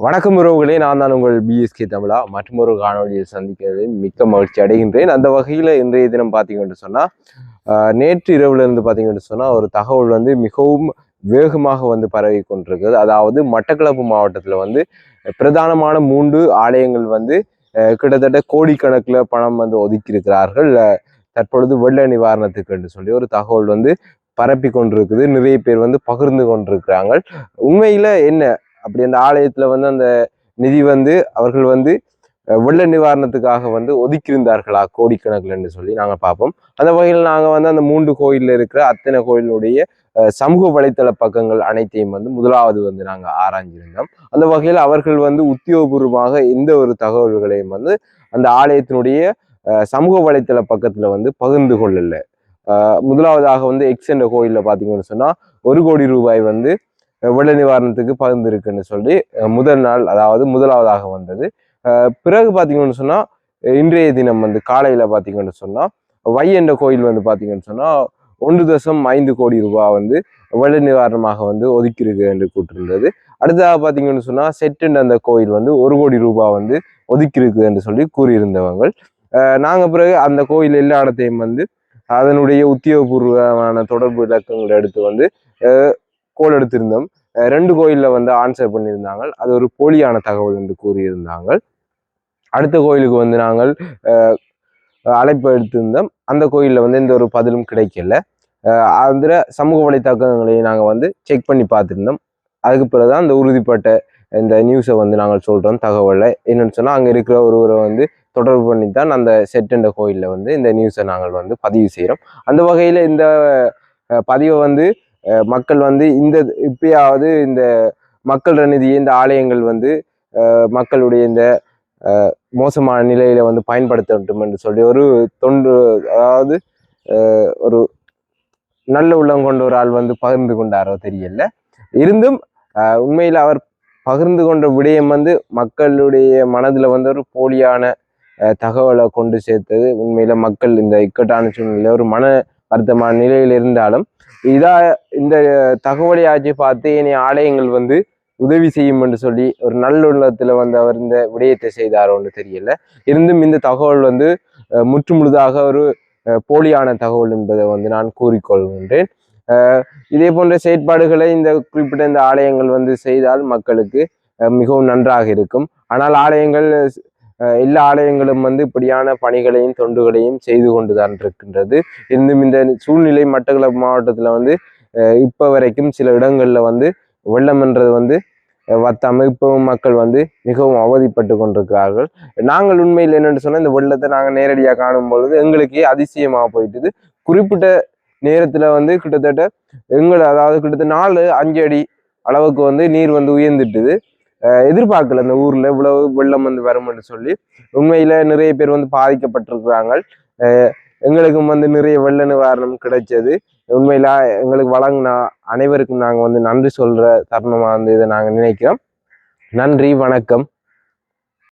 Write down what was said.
வணக்கம் உறவுகளே நான் தான் உங்கள் பிஎஸ்கே தமிழா. மற்றும் ஒரு காணொலியில் சந்திக்கிறது மிக்க மகிழ்ச்சி அடைகின்றேன். அந்த வகையில் இன்றைய தினம் பார்த்தீங்கன்னு சொன்னால் நேற்று இரவுல இருந்து பார்த்தீங்கன்னு சொன்னால் ஒரு தகவல் வந்து மிகவும் வேகமாக வந்து பரவி கொண்டிருக்கிறது. அதாவது மட்டக்களப்பு மாவட்டத்தில் வந்து பிரதானமான மூன்று ஆலயங்கள் வந்து கிட்டத்தட்ட கோடிக்கணக்கில் பணம் வந்து ஒதுக்கியிருக்கிறார்கள். தற்பொழுது வெள்ள நிவாரணத்துக்கு என்று சொல்லி ஒரு தகவல் வந்து பரப்பி கொண்டிருக்குது. நிறைய பேர் வந்து பகிர்ந்து கொண்டிருக்கிறாங்க. உண்மையில் என்ன அப்படி அந்த ஆலயத்துல வந்து அந்த நிதி வந்து அவர்கள் வந்து வெள்ள நிவாரணத்துக்காக வந்து ஒதுக்கியிருந்தார்களா? கோடிக்கணக்கில்னு சொல்லி நாங்கள் பார்ப்போம். அந்த வகையில் நாங்கள் வந்து அந்த மூன்று கோயிலில் இருக்கிற அத்தனை கோயிலுடைய சமூக வலைத்தள பக்கங்கள் அனைத்தையும் வந்து முதலாவது வந்து நாங்கள் ஆராய்ஞ்சிருந்தோம் அந்த வகையில் அவர்கள் வந்து உத்தியோகபூர்வமாக எந்த ஒரு தகவல்களையும் வந்து அந்த ஆலயத்தினுடைய சமூக வலைத்தள பக்கத்தில் வந்து பகிர்ந்து கொள்ளலை. முதலாவதாக வந்து எக்ஸ் என்ற கோயிலில் பார்த்தீங்கன்னு சொன்னால் ஒரு கோடி ரூபாய் வந்து வெள்ள நிவாரணத்துக்கு பகிர்ந்திருக்குன்னு சொல்லி முதல் நாள் அதாவது முதலாவதாக வந்தது. பிறகு பார்த்தீங்கன்னு சொன்னால் இன்றைய தினம் வந்து காலையில் பார்த்தீங்கன்னு சொன்னால் வையண்ட கோயில் வந்து பார்த்தீங்கன்னு சொன்னால் ஒன்று தசம் ஐந்து கோடி ரூபாய் வந்து வெள்ள நிவாரணமாக வந்து ஒதுக்கியிருக்கு என்று கூட்டிருந்தது அடுத்ததாக பார்த்தீங்கன்னு சொன்னால் செட்டுன்ற அந்த கோயில் வந்து ஒரு கோடி ரூபாய் வந்து ஒதுக்கியிருக்கு என்று சொல்லி கூறியிருந்தவங்க நாங்கள் பிறகு அந்த கோயில் எல்லா இடத்தையும் வந்து அதனுடைய உத்தியோகபூர்வமான தொடர்பு இலக்கங்களை எடுத்து வந்து கோல் எடுத்திருந்தோம். ரெண்டு கோயிலில் வந்து ஆன்சர் பண்ணியிருந்தாங்க. அது ஒரு போலியான தகவல் என்று கூறியிருந்தாங்க. அடுத்த கோயிலுக்கு வந்து நாங்கள் அழைப்பு எடுத்திருந்தோம். அந்த கோயிலில் வந்து எந்த ஒரு பதிலும் கிடைக்கல. அஹ் அந்த சமூக வலைத்தாக்கங்களை நாங்கள் வந்து செக் பண்ணி பார்த்துருந்தோம். அதுக்கு பிறகுதான் அந்த உறுதிப்பட்ட இந்த நியூஸை வந்து நாங்கள் சொல்கிறோம் தகவலை என்னென்னு சொன்னால் அங்கே இருக்கிற ஒருவரை வந்து தொடர்பு பண்ணி தான் அந்த செட்டுன்ற கோயிலில் வந்து இந்த நியூஸை நாங்கள் வந்து பதிவு செய்கிறோம் அந்த வகையில் இந்த பதிவை வந்து மக்கள் வந்து இந்த இப்பயாவது இந்த மக்கள் நிதியை இந்த ஆலயங்கள் வந்து மக்களுடைய இந்த மோசமான நிலையில வந்து பயன்படுத்தட்டும் என்று சொல்லி ஒரு தொண்டு அதாவது ஒரு நல்ல உள்ளம் கொண்ட ஒரு ஆள் வந்து பகிர்ந்து கொண்டாரோ தெரியல. இருந்தும் உண்மையில் அவர் பகிர்ந்து கொண்ட விடயம் வந்து மக்களுடைய மனதில் வந்து ஒரு போலியான தகவலை கொண்டு சேர்த்தது. உண்மையில் மக்கள் இந்த இக்கட்டான சூழ்நிலையில் ஒரு மன வருத்தமான நிலையில் இருந்தாலும் இதா இந்த தகவலை ஆட்சி பார்த்து இனி ஆலயங்கள் வந்து உதவி செய்யும் என்று சொல்லி ஒரு நல்லுள்ளத்தில் வந்து அவர் இந்த விடயத்தை செய்தாரோன்னு தெரியல. இருந்தும் இந்த தகவல் வந்து முற்று முழுதாக ஒரு போலியான தகவல் என்பதை வந்து நான் கூறிக்கொள்கின்றேன். இதே போன்ற செயற்பாடுகளை இந்த குறிப்பிட்ட இந்த ஆலயங்கள் வந்து செய்தால் மக்களுக்கு மிகவும் நன்றாக இருக்கும். ஆனால் ஆலயங்கள் எல்லா ஆலயங்களும் வந்து இப்படியான பணிகளையும் தொண்டுகளையும் செய்து கொண்டு தான் இருக்கின்றது. இருந்தும் இந்த சூழ்நிலை மட்டக்களப்பு மாவட்டத்தில் வந்து இப்போ வரைக்கும் சில இடங்களில் வந்து வெள்ளம்ன்றது வந்து வத்தாமல் இப்போ மக்கள் வந்து மிகவும் அவதிப்பட்டு கொண்டிருக்கிறார்கள். நாங்கள் உண்மையில் என்னென்னு சொன்னால் இந்த வெள்ளத்தை நாங்கள் நேரடியாக காணும் பொழுது எங்களுக்கே அதிசயமாக போயிட்டுது. குறிப்பிட்ட நேரத்தில் வந்து கிட்டத்தட்ட எங்களை அதாவது கிட்டத்தட்ட நாலு அஞ்சு அடி அளவுக்கு வந்து நீர் வந்து உயர்ந்துட்டுது. எதிர்பார்க்கல இந்த ஊர்ல இவ்வளவு வெள்ளம் வந்து வரும்னு சொல்லி. உண்மையில நிறைய பேர் வந்து பாதிக்கப்பட்டிருக்கிறாங்க. எங்களுக்கும் வந்து நிறைய வெள்ள நிவாரணம் கிடைச்சது. உண்மையில எங்களுக்கு வழங்கினா அனைவருக்கும் நாங்கள் வந்து நன்றி சொல்ற தருணமா வந்து இதை நாங்கள் நினைக்கிறோம். நன்றி வணக்கம்.